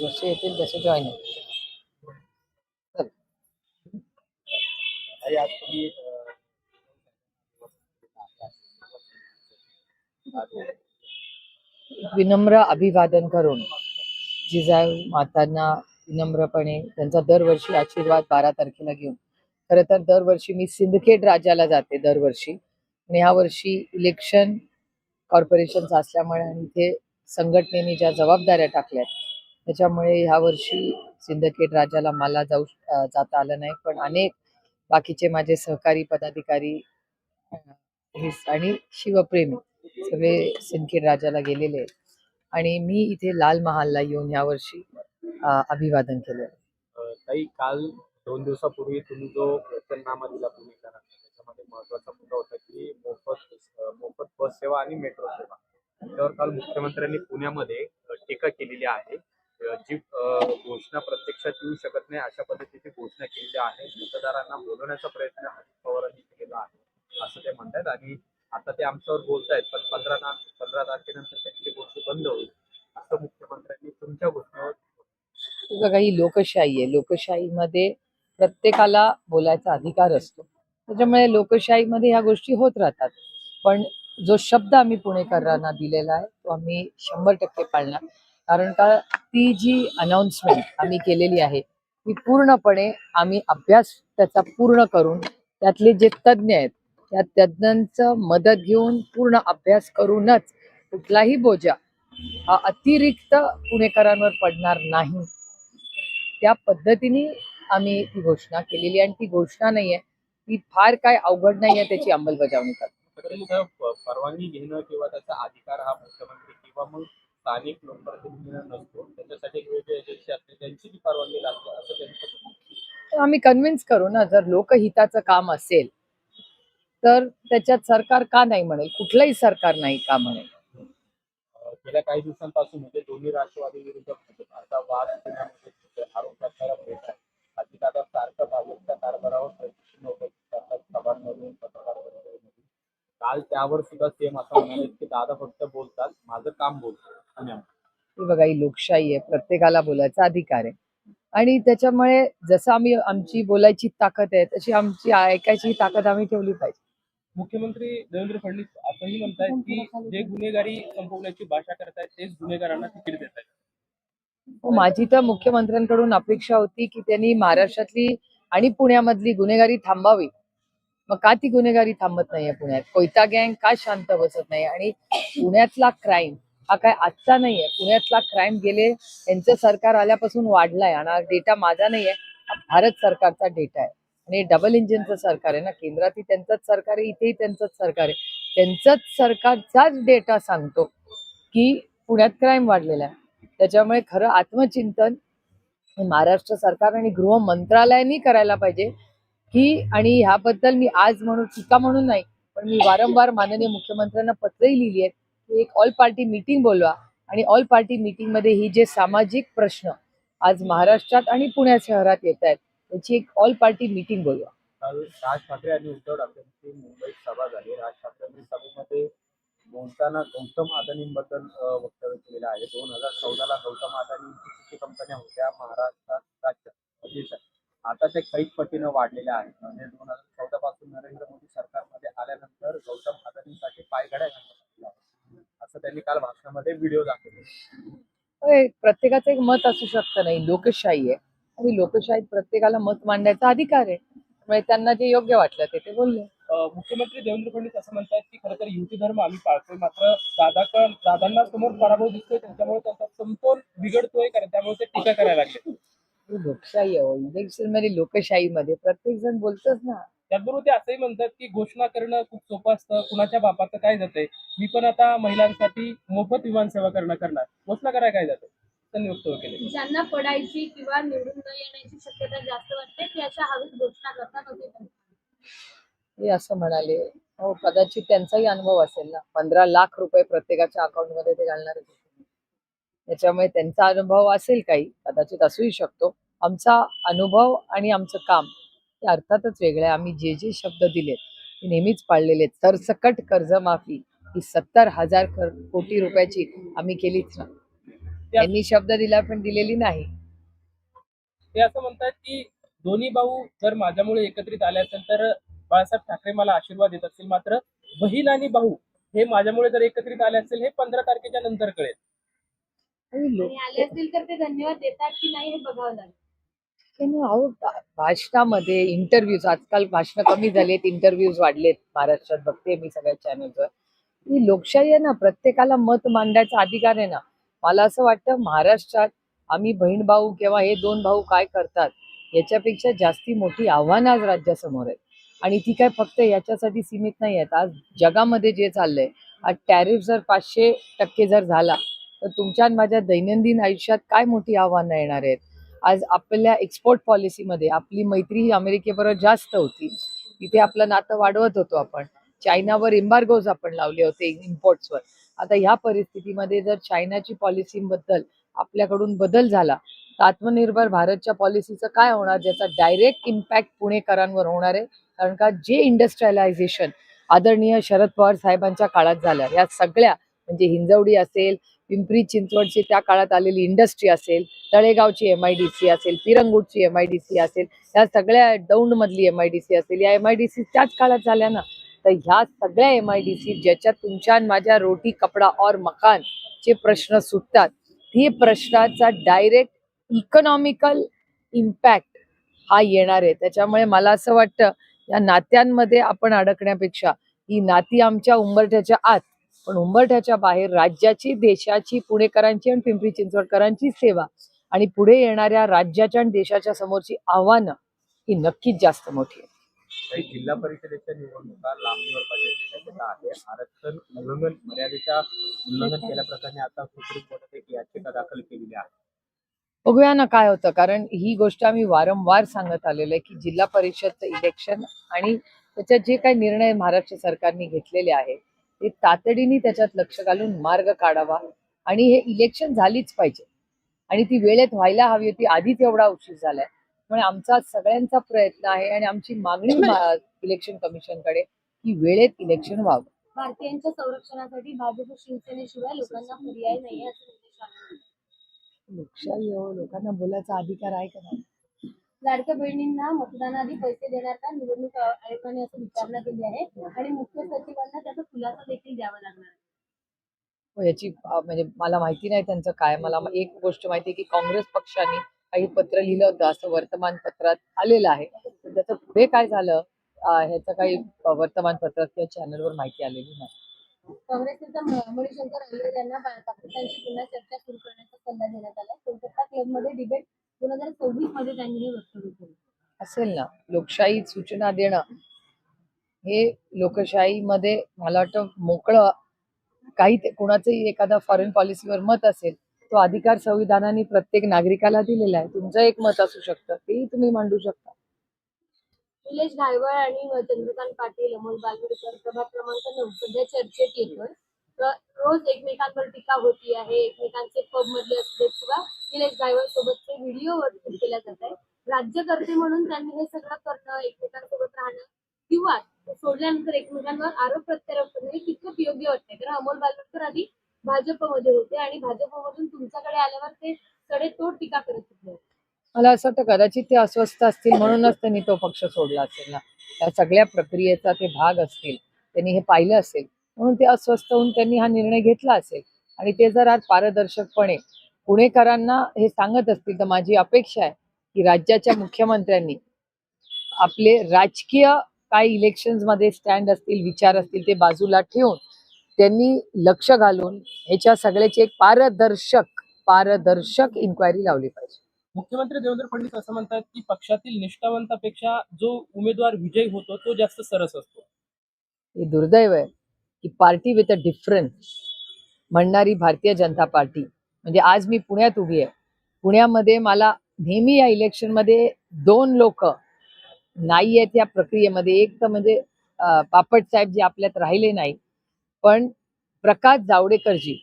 जसे येतील तसे जॉईन विनम्र अभिवादन करून जिजाऊ मातांना विनम्रपणे त्यांचा दरवर्षी आशीर्वाद बारा तारखेला घेऊन. खरं तर दरवर्षी मी सिंदखेड राज्याला जाते दरवर्षी. आणि ह्या वर्षी इलेक्शन कॉर्पोरेशन असल्यामुळे आणि इथे संघटनेने ज्या जबाबदाऱ्या टाकल्यात त्याच्यामुळे ह्यावर्षी सिंदखेड राजाला मला जाऊ जाता आलं नाही. पण अनेक बाकीचे माझे सहकारी पदाधिकारी आणि शिवप्रेमी सगळे सिंदखेड राजाला गेलेले आहेत. आणि मी इथे लाल महालला येऊन यावर्षी अभिवादन केलं ताई काल दोन दिवसापूर्वी तुम्ही जो वचननामा दिला तुम्ही त्याच्यामध्ये महत्त्वाचा मुद्दा होता की मोफत मोफत बस सेवा आणि मेट्रो सेवा. त्यावर काल मुख्यमंत्र्यांनी पुण्यामध्ये टीका केलेली आहे. जी घोषणा प्रत्यक्षात येऊ शकत नाही अशा पद्धतीची घोषणा केलेली आहे. मतदारांना बोलवण्याचा प्रयत्न अजित पवारांनी केला आहे असं ते म्हणतात आणि आता ते आमच्यावर बोलतायत पण पंधरा पंधरा तारखेनंतर त्यांची गोष्टी बंद होईल असं मुख्यमंत्र्यांनी तुमच्या घोषणेवर बघा ही लोकशाही आहे. लोकशाहीमध्ये प्रत्येकाला बोलायचा अधिकार असतो. त्याच्यामुळे लोकशाहीमध्ये ह्या गोष्टी होत राहतात. पण जो शब्द आम्ही पुणेकरांना दिलेला आहे तो आम्ही शंभर टक्के पाळणार. कारण का ती जी अनाउन्समेंट आम्ही केलेली आहे ती पूर्णपणे आम्ही अभ्यास त्याचा पूर्ण करून त्यातले जे तज्ज्ञ आहेत त्या तज्ज्ञांचं मदत घेऊन पूर्ण अभ्यास करूनच कुठलाही बोजा हा अतिरिक्त पुणेकरांवर पडणार नाही. त्या पद्धतीने आम्ही ती घोषणा केलेली आणि ती घोषणा नाहीये ती फार काय अवघड नाहीये त्याची अंमलबजावणी करतो परवानगी घेणं किंवा त्याचा अधिकार हा मुख्यमंत्री किंवा मग स्थानिक लोकप्रतिनिधींना नसतो त्याच्यासाठी एक वेगळी एजन्सी असते त्यांची जी परवानगी लागते असं त्यांचं आम्ही कन्व्हिन्स करू ना जर लोकहिताचं काम असेल तर त्याच्यात सरकार का नाही म्हणेल कुठलंही सरकार नाही का म्हणेल गेल्या काही दिवसांपासून म्हणजे दोन्ही राष्ट्रवादी विरुद्ध असा वाद पुण्यामध्ये. आरोप प्रत्यारोप होत आहे अजित आता सारखं भाजपच्या कारभारावर होत सभांमधून पत्रकार. काल त्यावर सुद्धा सेम असं म्हणाले की दादा फक्त बोलतात माझं काम बोलतो पुण्यामध्ये ही बघा ही लोकशाही आहे प्रत्येकाला बोलायचा अधिकार आहे. आणि त्याच्यामुळे जसं आम्ही आमची बोलायची ताकद आहे तशी आमची ऐकायची ताकद आम्ही ठेवली पाहिजे. मुख्यमंत्री देवेंद्र फडणवीस असंही म्हणतायत की जे गुन्हेगारी संपवण्याची भाषा करतायत तेच गुन्हेगारांना तिकीट देत आहेत हो माझी तर मुख्यमंत्र्यांकडून अपेक्षा होती की त्यांनी महाराष्ट्रातली आणि पुण्यामधली गुन्हेगारी थांबावी. मग का ती गुन्हेगारी थांबत नाहीये पुण्यात? कोयता गँग का शांत बसत नाही आणि पुण्यातला क्राईम हा काय आजचा नाहीये? पुण्यातला क्राईम गेले यांचं सरकार आल्यापासून वाढलाय आणि हा डेटा माझा नाहीये हा भारत सरकारचा डेटा आहे. आणि डबल इंजिनचं सरकार आहे ना? केंद्रातही त्यांचंच सरकार आहे इथेही त्यांचंच सरकार आहे. त्यांचंच सरकारचाच डेटा सांगतो की पुण्यात क्राईम वाढलेला आहे. त्याच्यामुळे खरं आत्मचिंतन महाराष्ट्र सरकार आणि गृह मंत्रालयाने करायला पाहिजे. की आणि ह्याबद्दल मी आज म्हणून टीका म्हणून नाही पण मी वारंवार माननीय मुख्यमंत्र्यांना पत्रही लिहिली आहेत की एक ऑल पार्टी मीटिंग बोलवा आणि ऑल पार्टी मीटिंगमध्ये ही जे सामाजिक प्रश्न आज महाराष्ट्रात आणि पुण्या शहरात येत आहेत त्याची एक ऑल पार्टी मीटिंग बोलवा. राज ठाकरे आणि उद्धव ठाकरेंची मुंबईत सभा झाली. राज ठाकरेंनी सभेमध्ये बोलताना गौतम अदानींबद्दल वक्तव्य केलेलं आहे. दोन हजार चौदाला गौतम अदानींची किती कंपन्या होत्या? महाराष्ट्रात राज्यात. ते कैक पटीनं वाढलेल्या आहेत. म्हणजे दोन हजार चौदा पासून नरेंद्र मोदी सरकारमध्ये आल्यानंतर गौतम अदानींसाठी पायघड्या घालण्यात. असं त्यांनी काल भाषणामध्ये व्हिडिओ दाखवले. प्रत्येकाचं एक मत असू शकतं नाही. लोकशाही आहे. आणि लोकशाहीत प्रत्येकाला मत मांडायचा अधिकार आहे. त्यामुळे त्यांना जे योग्य वाटलं ते ते बोलले. मुख्यमंत्री देवेंद्र फडणवीस असं म्हणतायत की खरं तर युती धर्म आम्ही पाळतोय. मात्र दादा दादांना समोर पराभव दिसतोय. त्यांच्यामुळे त्यांचा समतोल बिघडतोय. कारण त्यामुळे ते टीका करायला लागले. लोकशाही आहे इलेक्शनमध्ये लोकशाहीमध्ये प्रत्येक जण बोलतच ना. त्याचबरोबर ते असंही म्हणतात की घोषणा करणं खूप सोपं असतं. कुणाच्या बापाचं काय जातंय? मी पण आता महिलांसाठी मोफत विमान सेवा करणं करणार. घोषणा करायला काय जातं ज्यांना पडायची किंवा निवडून न येण्याची शक्यता जास्त वाटते ते अशा हवेत घोषणा करतात. हे असं म्हणाले. हो कदाचित त्यांचाही अनुभव असेल ना. पंधरा लाख रुपये प्रत्येकाच्या अकाउंटमध्ये ते घालणार. त्याच्यामुळे त्यांचा अनुभव असेल काही कदाचित असूही शकतो. आमचा अनुभव आणि आमचं काम हे अर्थातच वेगळं आहे. आम्ही जे जे शब्द दिलेत ते नेहमीच पाळलेले सरसकट कर्जमाफी ही सत्तर हजार कर- कोटी रुपयाची आम्ही केलीच ना. त्यांनी शब्द दिला पण दिलेली नाही. ते असं म्हणतात की दोन्ही भाऊ जर माझ्यामुळे एकत्रित आले असेल तर बाळासाहेब ठाकरे मला आशीर्वाद देत असतील. मात्र बहीण आणि भाऊ हे माझ्यामुळे जर एकत्रित आले असतील हे पंधरा तारखेच्या नंतर कळेल. आणि लोक आणि आले असतील तर ते धन्यवाद देतात की नाही हे बघावं लागेल. त्यांनी अहो भा- भाषणामध्ये इंटरव्ह्यूज आजकाल भाषणं कमी झालीत इंटरव्ह्यूज वाढलेत. महाराष्ट्रात बघते मी सगळ्या चॅनलवर ही लोकशाही आहे ना प्रत्येकाला मत मांडायचा अधिकार आहे ना. मला असं वाटतं महाराष्ट्रात आम्ही बहीण भाऊ किंवा हे दोन भाऊ काय करतात याच्यापेक्षा जास्ती मोठी आव्हानं आज राज्यासमोर आहेत. आणि ती काय फक्त याच्यासाठी सीमित नाही आहेत. आज जगामध्ये जे चाललंय आज टॅरिफ जर पाचशे टक्के जर झाला तर तुमच्या आणि माझ्या दैनंदिन आयुष्यात काय मोठी आव्हानं येणार आहेत? आज आपल्या एक्सपोर्ट पॉलिसीमध्ये आपली मैत्री ही अमेरिकेबरोबर जास्त होती. तिथे आपलं नातं वाढवत होतो आपण. चायनावर इम्बार्गोज आपण लावले होते इम्पोर्ट्सवर आता ह्या परिस्थितीमध्ये जर चायनाची पॉलिसीबद्दल आपल्याकडून बदल झाला तर आत्मनिर्भर भारतच्या पॉलिसीचं काय होणार? ज्याचा डायरेक्ट इम्पॅक्ट पुणेकरांवर होणार आहे. कारण का जे इंडस्ट्रियलायझेशन आदरणीय शरद पवार साहेबांच्या काळात झालं या सगळ्या म्हणजे हिंजवडी असेल पिंपरी चिंचवडची त्या काळात आलेली इंडस्ट्री असेल तळेगावची एम आय डी सी असेल पिरंगुटची एम आय डी सी असेल या सगळ्या दौंडमधली एम आय डी सी असेल या एम आय डी सी त्याच काळात झाल्या ना. तर ह्या सगळ्या एम आय डी सी ज्याच्यात तुमच्या माझ्या रोटी कपडा और मकान चे प्रश्न सुटतात ही प्रश्नाचा डायरेक्ट इकॉनॉमिकल इम्पॅक्ट हा येणार आहे. त्याच्यामुळे मला असं वाटतं या नात्यांमध्ये आपण अडकण्यापेक्षा ही नाती आमच्या उंबरठ्याच्या आत पण उंबरठ्याच्या बाहेर राज्याची देशाची पुणेकरांची आणि पिंपरी चिंचवडकरांची सेवा आणि पुढे येणाऱ्या राज्याच्या आणि देशाच्या समोरची आव्हानं ही नक्कीच जास्त मोठी आहे जिल्हा परिषदेच्या निवडणुका लांबणीवर पडण्याची शक्यता आहे. आरक्षण उल्लंघन मर्यादेच्या उल्लंघन केल्याप्रकरणी आता सुप्रीम कोर्टात एक याचिका दाखल केलेली आहे. बघूया ना काय होतं कारण ही गोष्ट आम्ही वारंवार सांगत आलेलो आहे की जिल्हा परिषदचं इलेक्शन आणि त्याच्यात जे काही निर्णय महाराष्ट्र सरकारने घेतलेले आहे ते तातडीने त्याच्यात लक्ष घालून मार्ग काढावा. आणि हे इलेक्शन झालीच पाहिजे. आणि ती वेळेत व्हायला हवी होती. आधीच एवढा उशीर झालाय. त्यामुळे आमचा सगळ्यांचा प्रयत्न आहे आणि आमची मागणी इलेक्शन कमिशनकडे की वेळेत इलेक्शन व्हावं. भारतीयांच्या संरक्षणासाठी भाजप शिवसेनेशिवाय लोकांना पर्याय नाही हो लोकांना बोलायचा अधिकार आहे का नाही? लाडक्या बहिणींना मतदानाआधी पैसे देणार का निवडणूक आयोगाने असं विचारणा केली आहे आणि मुख्य सचिवांना त्याचा खुलासा देखील द्यावा लागणार आहे. याची म्हणजे मला माहिती नाही त्यांचं काय. मला एक गोष्ट माहिती की काँग्रेस पक्षाने काही पत्र लिहिलं होतं असं वर्तमानपत्रात आलेलं आहे. पण त्याचं पुढे काय झालं ह्याचं काही वर्तमानपत्रात किंवा चॅनलवर माहिती आलेली नाही. काँग्रेस नेता मणिशंकर अय्यर यांना पाकिस्तानशी पुन्हा चर्चा सुरू करण्याचा सल्ला देण्यात आला कोलकाता क्लबमध्ये डिबेट दोन हजार सव्वीसमध्ये त्यांनी हे वक्तव्य केलं. असेल ना लोकशाही सूचना देणं हे लोकशाहीमध्ये मला वाटतं मोकळं काही कुणाचंही एखादा फॉरेन पॉलिसीवर मत असेल तो अधिकार संविधानाने प्रत्येक नागरिकाला दिलेला आहे. तुमचं एक मत असू शकतं तेही तुम्ही मांडू शकता. निलेश घायवळ आणि चंद्रकांत पाटील अमोल बालवडकर प्रभाग क्रमांक नऊ सध्या चर्चेत येतोय. रोज एकमेकांवर टीका होती आहे एकमेकांचे पब मधले असू देत किंवा निलेश ड्रायव्हर सोबतचे व्हिडिओ केल्या जात आहे. राज्यकर्ते म्हणून त्यांनी हे सगळं करणं एकमेकांसोबत राहणं किंवा सोडल्यानंतर एकमेकांवर आरोप प्रत्यारोप करणं हे कितपत योग्य वाटतंय. कारण अमोल बालवडकर आधी भाजपमध्ये होते आणि भाजपमधून तुमच्याकडे आल्यावर ते सडेतोड टीका करत होते. मला असं वाटतं कदाचित ते अस्वस्थ असतील म्हणूनच त्यांनी तो पक्ष सोडला असेल ना. त्या सगळ्या प्रक्रियेचा ते भाग असतील. त्यांनी हे पाहिलं असेल. म्हणून ते अस्वस्थ होऊन त्यांनी हा निर्णय घेतला असेल. आणि ते जर आज पारदर्शकपणे पुणेकरांना हे सांगत असतील तर माझी अपेक्षा आहे की राज्याच्या मुख्यमंत्र्यांनी आपले राजकीय काय इलेक्शन्समध्ये स्टँड असतील विचार असतील ते बाजूला ठेवून त्यांनी लक्ष घालून ह्याच्या सगळ्याची एक पारदर्शक पारदर्शक इन्क्वायरी लावली पाहिजे. मुख्यमंत्री देवेंद्र फडणवीस असं म्हणतात की पक्षातील निष्ठावंतापेक्षा जो उमेदवार विजयी होतो तो जास्त सरस असतो. हे दुर्दैव आहे की पार्टी विथ अ डिफरन्स म्हणणारी भारतीय जनता पार्टी म्हणजे आज मी पुण्यात उभी आहे. पुण्यामध्ये मला नेहमी या इलेक्शनमध्ये दोन लोक नाही आहेत या प्रक्रियेमध्ये. एक तर म्हणजे पापट साहेब जे आपल्यात राहिले नाही पण प्रकाश जावडेकरजी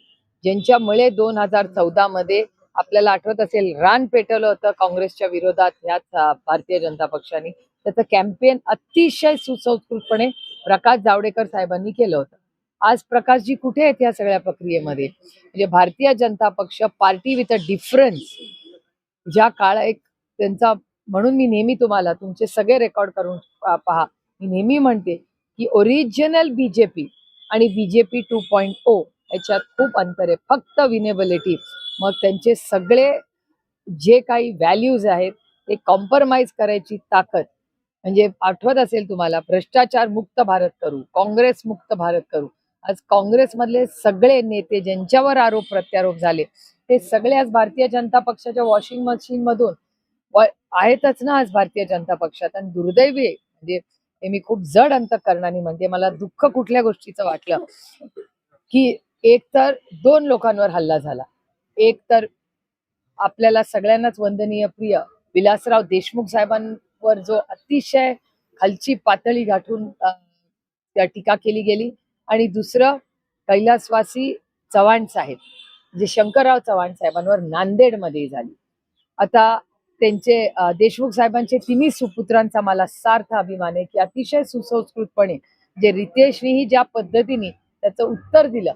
ज्यांच्यामुळे दोन हजार चौदा मध्ये आपल्याला आठवत असेल रान पेटवलं होतं काँग्रेसच्या विरोधात ह्याच भारतीय जनता पक्षाने. त्याचं कॅम्पेन अतिशय सुसंस्कृतपणे प्रकाश जावडेकर साहेबांनी केलं होतं. आज प्रकाशजी कुठे आहेत या सगळ्या प्रक्रियेमध्ये? म्हणजे भारतीय जनता पक्ष पार्टी विथ अ डिफरन्स ज्या काळ एक त्यांचा म्हणून मी नेहमी तुम्हाला तुमचे सगळे रेकॉर्ड करून पहा. मी नेहमी म्हणते की ओरिजिनल बीजेपी आणि बीजेपी टू पॉईंट ओ याच्यात खूप अंतर आहे. फक्त विनेबिलिटी. मग त्यांचे सगळे जे काही व्हॅल्यूज आहेत ते कॉम्प्रमाइज करायची ताकद. म्हणजे आठवत असेल तुम्हाला भ्रष्टाचार मुक्त भारत करू काँग्रेस मुक्त भारत करू. आज काँग्रेसमधले सगळे नेते ज्यांच्यावर आरोप प्रत्यारोप झाले ते सगळे आज भारतीय जनता पक्षाच्या वॉशिंग मशीन मधून व- आहेतच ना आज भारतीय जनता पक्षात. आणि दुर्दैवी म्हणजे हे मी खूप जड अंतकरणाने म्हणते मला दुःख कुठल्या गोष्टीचं वाटलं? की एक तर दोन लोकांवर हल्ला झाला. एक तर आपल्याला सगळ्यांनाच वंदनीय प्रिय विलासराव देशमुख साहेबांवर जो अतिशय खालची पातळी गाठून त्या टीका केली गेली. आणि दुसरं कैलासवासी चव्हाण साहेब जे शंकरराव चव्हाण साहेबांवर नांदेडमध्ये झाली. आता त्यांचे देशमुख साहेबांचे तिन्ही सुपुत्रांचा मला सार्थ अभिमान आहे की अतिशय सुसंस्कृतपणे जे रितेशनीही ज्या पद्धतीने त्याचं उत्तर दिलं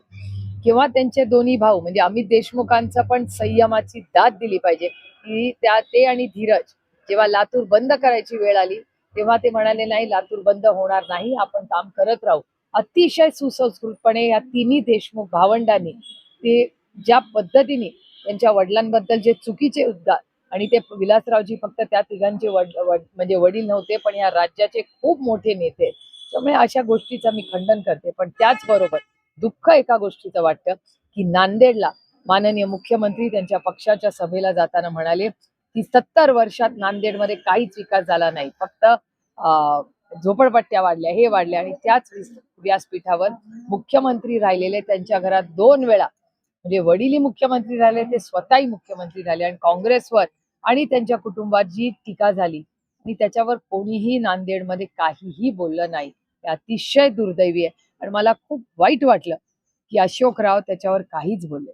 किंवा त्यांचे दोन्ही भाऊ म्हणजे अमित देशमुखांचं पण संयमाची दाद दिली पाहिजे की त्या ते आणि धीरज जेव्हा लातूर बंद करायची वेळ आली तेव्हा ते म्हणाले नाही लातूर बंद होणार नाही आपण काम करत राहू. अतिशय सुसंस्कृतपणे या तिन्ही देशमुख भावंडांनी ते ज्या पद्धतीने त्यांच्या वडिलांबद्दल जे चुकीचे उद्गार आणि ते विलासरावजी फक्त त्या तिघांचे वड म्हणजे वडील नव्हते पण या राज्याचे खूप मोठे नेते त्यामुळे अशा गोष्टीचं मी खंडन करते. पण त्याचबरोबर दुःख एका गोष्टीचं वाटतं की नांदेडला माननीय मुख्यमंत्री त्यांच्या पक्षाच्या सभेला जाताना म्हणाले की सत्तर वर्षात नांदेडमध्ये काहीच विकास झाला नाही. फक्त अं, झोपडपट्ट्या वाढल्या हे वाढल्या आणि त्याच व्यासपीठावर मुख्यमंत्री राहिलेले त्यांच्या घरात दोन वेळा म्हणजे वडीलही मुख्यमंत्री राहिले ते स्वतःही मुख्यमंत्री राहिले आणि काँग्रेसवर आणि त्यांच्या कुटुंबात जी टीका झाली आणि त्याच्यावर कोणीही नांदेडमध्ये काहीही बोललं नाही. हे अतिशय दुर्दैवी आहे आणि मला खूप वाईट वाटलं की अशोकराव त्याच्यावर काहीच बोलले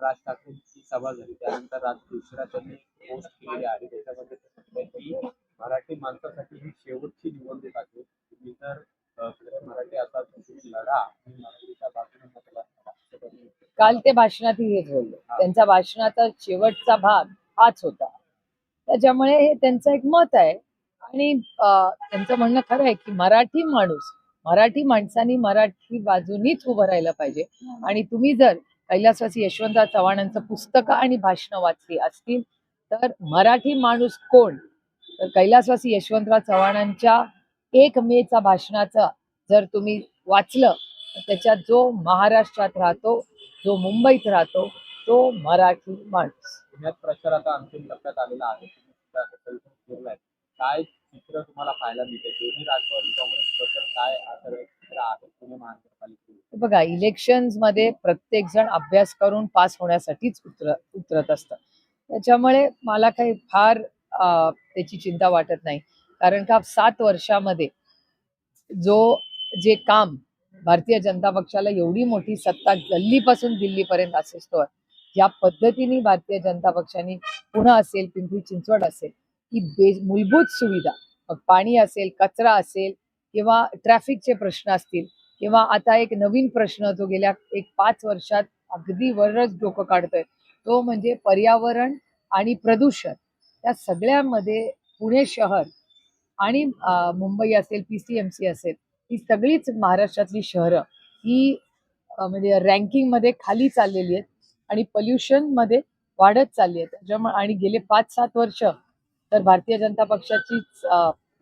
राज ठाकरेंची सभा झाली त्यानंतर राज त्यांनी पोस्ट केलेली आहे त्याच्यामध्ये मराठी माणसासाठी ही शेवटची निवडणूक आहे तुम्ही खरं मराठी असा लढा आणि मराठीच्या बाजूने काल ते भाषणातही हेच बोलले. त्यांचा भाषणाचा शेवटचा भाग हाच होता. त्याच्यामुळे हे त्यांचं एक मत आहे. आणि त्यांचं म्हणणं खरं आहे की मराठी माणूस मराठी माणसांनी मराठी बाजूनीच उभं राहिलं पाहिजे. आणि तुम्ही जर कैलासवासी यशवंतराव चव्हाणांचं पुस्तकं आणि भाषणं वाचली असतील तर मराठी माणूस कोण? तर कैलासवासी यशवंतराव चव्हाणांच्या एक मेचा भाषणाचं जर तुम्ही वाचलं तर त्याच्यात जो महाराष्ट्रात राहतो जो मुंबईत राहतो तो मराठी माणूस. पुण्यात प्रचार आता अंतिम टप्प्यात आलेला आहे. काय चित्र तुम्हाला पाहायला मिळते? दोन्ही राष्ट्रवादी काँग्रेस बद्दल काय आहे पुणे महानगरपालिकेत बघा इलेक्शन्समध्ये प्रत्येक जण अभ्यास करून पास होण्यासाठीच उतर उतरत असतं. त्याच्यामुळे मला काही फार त्याची चिंता वाटत नाही. कारण का सात वर्षामध्ये जो जे काम भारतीय जनता पक्षाला एवढी मोठी सत्ता गल्लीपासून दिल्लीपर्यंत असतो या पद्धतीने भारतीय जनता पक्षाने पुणे असेल पिंपरी चिंचवड असेल की बे मूलभूत सुविधा मग पाणी असेल कचरा असेल किंवा ट्रॅफिकचे प्रश्न असतील किंवा आता एक नवीन प्रश्न जो गेल्या एक पाच वर्षात अगदी वरच डोकं काढतोय तो म्हणजे पर्यावरण आणि प्रदूषण. या सगळ्यामध्ये पुणे शहर आणि मुंबई असेल पी सी एम सी असेल ही सगळीच महाराष्ट्रातली शहरं ही म्हणजे रँकिंगमध्ये खाली चाललेली आहेत आणि पल्युशनमध्ये मध्ये वाढत चालली आहेत. त्याच्यामुळे आणि गेले पाच सात वर्ष तर भारतीय जनता पक्षाचीच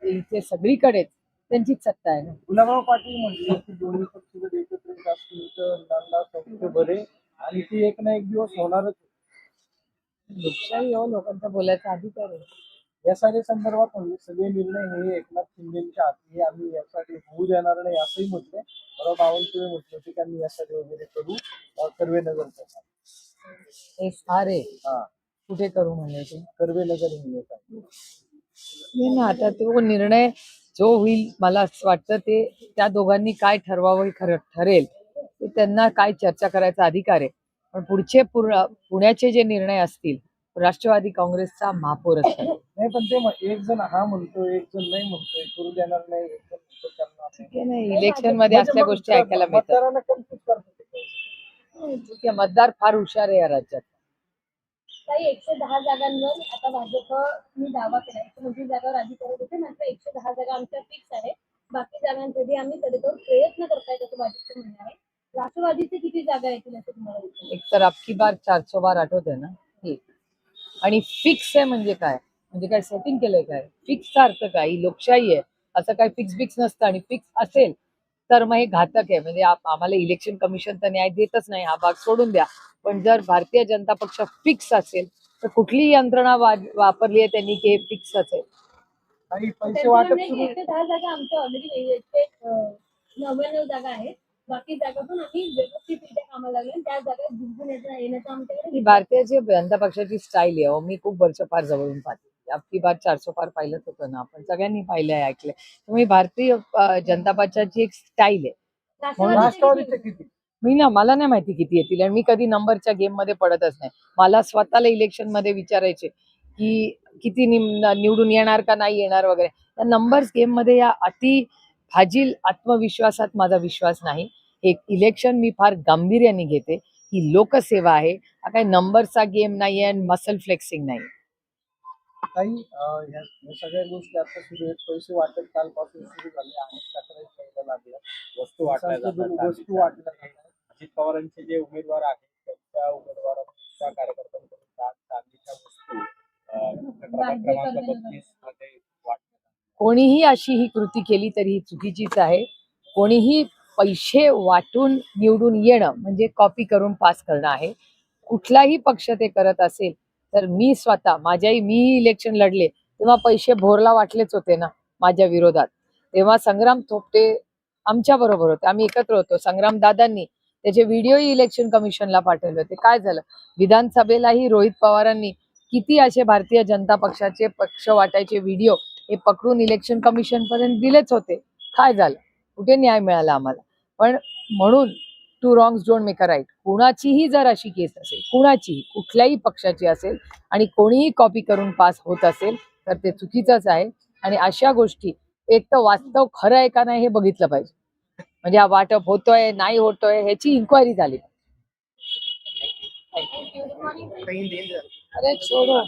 इथे सगळीकडेच त्यांचीच सत्ता आहे ना. गुलाबराव पाटील म्हणजे की दोन्ही पक्ष जर एकत्रित असतील तर बरे. आणि ती एक ना एक दिवस होणारच लोकशाही हो लोकांचा बोलायचा अधिकार आहे. यासाठी संदर्भात म्हणले सगळे निर्णय हे एकनाथ शिंदेच्या हाती आहे. आम्ही यासाठी होऊ देणार नाही असंही म्हटले परवा बावनकुळे म्हटले होते की आम्ही यासाठी वगैरे करू. कर्वे नगरचा हे सारे हा. कुठे करू म्हणले ते? कर्वे नगर नाही ना आता तो निर्णय जो होईल मला असं वाटतं ते त्या दोघांनी काय ठरवावं हे खरं ठरेल. ते त्यांना काय चर्चा करायचा अधिकार आहे. पण पुढचे पुण्याचे जे निर्णय असतील राष्ट्रवादी काँग्रेसचा महापौर असेल नाही पण ते एक जण हा म्हणतो एक जण नाही म्हणतोय करू देणार नाही इलेक्शनमध्ये असल्या गोष्टी ऐकायला मिळतात. मतदार फार हुशार आहे या राज्यात. काही एकशे दहा जागांवर आता भाजप मी दावा केला एकशे पंचवीस जागावर आधी करत होते मात्र एकशे दहा जागा आमच्या फिक्स आहे बाकी जागांसाठी आम्ही तडेतोड प्रयत्न करतायत असं भाजपचं म्हणणं आहे राष्ट्रवादीचे किती जागा येतील असं तुम्हाला वाटतं? एक तर अबकी बार चारशे बार आठवते ना? एक आणि फिक्स आहे म्हणजे काय? म्हणजे काय सेटिंग केलंय काय? फिक्सचा अर्थ काय? ही लोकशाही आहे. असं काय फिक्स बिक्स नसतं आणि फिक्स असेल तर मग हे घातक आहे. म्हणजे आप- आम्हाला इलेक्शन कमिशन तर न्याय देतच नाही. हा भाग सोडून द्या. पण जर भारतीय जनता पक्ष फिक्स असेल तर कुठली यंत्रणा वापरली आहे त्यांनी की हे फिक्स असेल. काही पैसे वाटप आमच्या ऑलरेडी नव्याण्णव जागा आहेत. बाकी जागा पण आम्ही व्यवस्थितरित्या कामाला लागले आणि त्या जागा जिंकून येण्याचा येण्याचा आमच्याकडे ही भारतीय जी जनता पक्षाची स्टाईल आहे अहो, मी खूप वर्ष फार जवळून पाहते. अबकी बार चारशे पार पाहिलंच होतं ना आपण सगळ्यांनी पाहिलंय ऐकलंय. त्यामुळे भारतीय अं, जनता पक्षाची एक स्टाईल आहे. राष्ट्रवादीचे राष्ट्रवादीचे किती? किती? मी ना मला नाही माहिती किती येतील आणि मी कधी नंबरच्या गेममध्ये पडतच नाही. मला स्वतःला इलेक्शनमध्ये विचारायचे की किती निम- निवडून येणार का नाही येणार वगैरे. त्या नंबर्स गेममध्ये या अति फाजील आत्मविश्वासात माझा विश्वास नाही. एक इलेक्शन मी फार गांभीर्याने घेते. ही लोकसेवा आहे. हा काही नंबरचा गेम नाही आहे आणि मसल फ्लेक्सिंग नाही. काही सगळ्या गोष्टी आता सुरू आहेत. पैसे वाटप कालपासून सुरू झाले अनेक तक्रारी यायला लागल्या वस्तू वाटल्या वस्तू वाटल्या अजित पवारांचे जे उमेदवार आहेत त्यांच्या उमेदवारांच्या कार्यकर्त्यांकडून त्या चांदीच्या वस्तू क्रमांक बत्तीसमध्ये कोणीही अशी ही कृती केली तरी ही चुकीचीच आहे. कोणीही पैसे वाटून निवडून येणं म्हणजे कॉपी करून पास करणं आहे. कुठलाही पक्ष ते करत असेल तर मी स्वतः माझ्याही मी इलेक्शन लढले तेव्हा पैसे भोरला वाटलेच होते ना माझ्या विरोधात. तेव्हा संग्राम थोपटे आमच्या बरोबर होते. आम्ही एकत्र होतो. संग्राम दादांनी त्याचे व्हिडिओही इलेक्शन कमिशनला पाठवले होते. काय झालं? विधानसभेलाही रोहित पवारांनी किती असे भारतीय जनता पक्षाचे पक्ष वाटायचे व्हिडिओ हे पकडून इलेक्शन कमिशन पर्यंत दिलेच होते. काय झालं? कुठे न्याय मिळाला आम्हाला? पण म्हणून two wrongs don't make a right कुणाचीही जर अशी केस असेल कुणाचीही कुठल्याही पक्षाची असेल आणि कोणीही कॉपी करून पास होत असेल तर ते चुकीचंच आहे. आणि अशा गोष्टी एक तर वास्तव खरं आहे का नाही हे बघितलं पाहिजे. म्हणजे हा वाटप होतोय नाही होतोय ह्याची इन्क्वायरी झाली. अरे छोडो.